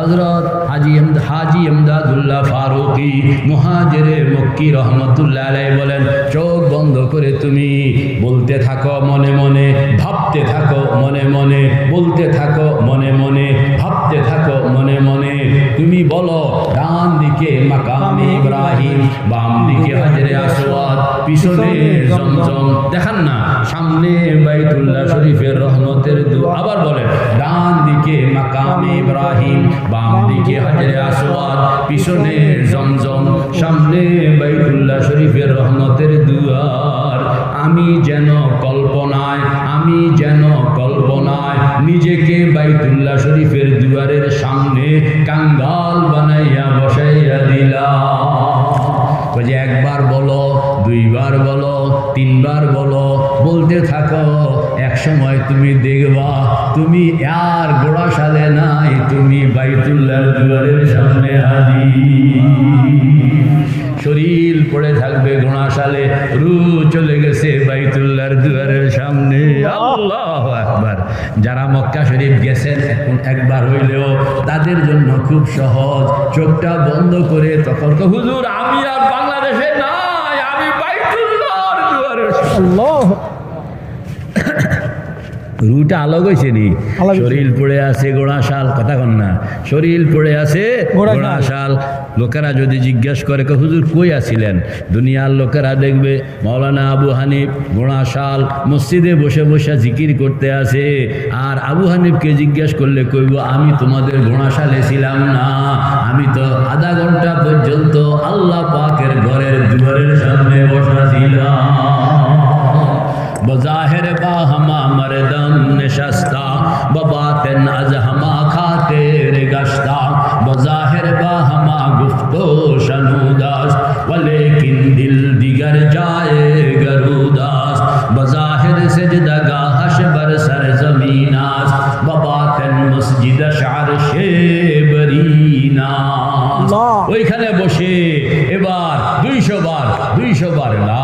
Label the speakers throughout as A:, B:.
A: হজরত হাজি হাজি এমদাদুল্লাহ ফারুকি মুহাজেরে মক্কি রহমতুল্লাহ বলেন, চোখ বন্ধ করে তুমি বলতে থাকো মনে মনে, ভাবতে থাকো মনে মনে, বলতে থাকো মনে মনে, ভাবতে থাকো মনে মনে। তুমি বলো, ডান দিকে মাকামে ইব্রাহিম, বাম দিকে হাজরে আসওয়াদ পিছনে জমজম দেখান না সামনে বাইতুল্লাহ শরীফের রহমতের দু। আবার বলেন ডান দিকে মাকামে ইব্রাহিম বাম দিকে হাজরে আসওয়াদ পিছনে জমজম সামনে বাইতুল্লাহ শরীফের রহমতের দুয়ার আমি যেন কল্পনায় আমি যেন কল্পনায় নিজেকে বাইতুল্লাহ শরীফের দুয়ারের সামনে কাঙ্গাল বানাইয়া বসাইয়া দিলাম। একবার বলো দুইবার বলো তিনবার বলো বলতে থাকো এক সময় তুমি দেখবা তুমি আর গোড়া সালে নাই তুমি বাইতুল্লাহ দুয়ারের সামনে হাজির। শরীর পড়ে থাকবে ঘোড়াশালে রু চলে গেছে বাইতুল্লাহর দুয়ারের সামনে। আল্লাহ একবার যারা মক্কা শরীফ গেছেন এখন একবার হইলেও তাদের জন্য খুব সহজ। চোখটা বন্ধ করে তখন তো, হুজুর আমি আর বাংলাদেশে নাই আমি বাইতুল্লাহর দুয়ারের সামনে
B: আল্লাহ
A: রুটা হয়েছে নি? শরীর পড়ে আছে গোড়াশাল কথা কন না। শরীর পড়ে আছে
B: গোড়াশাল।
A: লোকেরা যদি জিজ্ঞাসা করে হুজুর কই আছিলেন? দুনিয়ার লোকেরা দেখবে মৌলানা আবু হানিফ গোড়াশাল মসজিদে বসে বসে জিকির করতে আছে। আর আবু হানিফকে জিজ্ঞাসা করলে কইব আমি তোমাদের গোড়াশালে ছিলাম না। আমি তো আধা ঘণ্টা পর্যন্ত আল্লাহ পাকের ঘরের দুয়ারের সামনে बज़ाहिर बा हमा मरदम नशस्ता बबातन अज हमा खातिर गश्ता बज़ाहिर बा हमा गुफ्तो शनूदास वलेकिन दिल दिगर जाए गरूदास बज़ाहिर सजदगा हशबर सर जमीनास बबातन मस्जिद शार शे बरीनास
B: আল্লাহ।
A: ওইখানে বসে এবার দুইশো বার দুইশো বার লা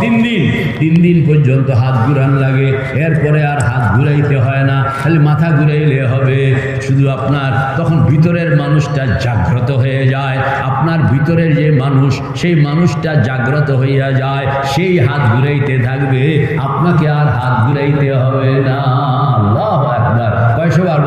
A: তিন দিন তিন দিন পর্যন্ত হাত ঘুরান লাগে। এরপরে আর হাত ঘুরাইতে হয় না, খালি মাথা ঘুরাইলে হবে। শুধু আপনার, তখন ভিতরের মানুষটা জাগ্রত হয়ে যায়। আপনার ভিতরের যে মানুষ, সেই মানুষটা জাগ্রত হইয়া যায়। সেই হাত ঘুরাইতে থাকবে। আপনাকে আর হাত ঘুরাইতে হবে না। আল্লাহ একবার কয়শো বার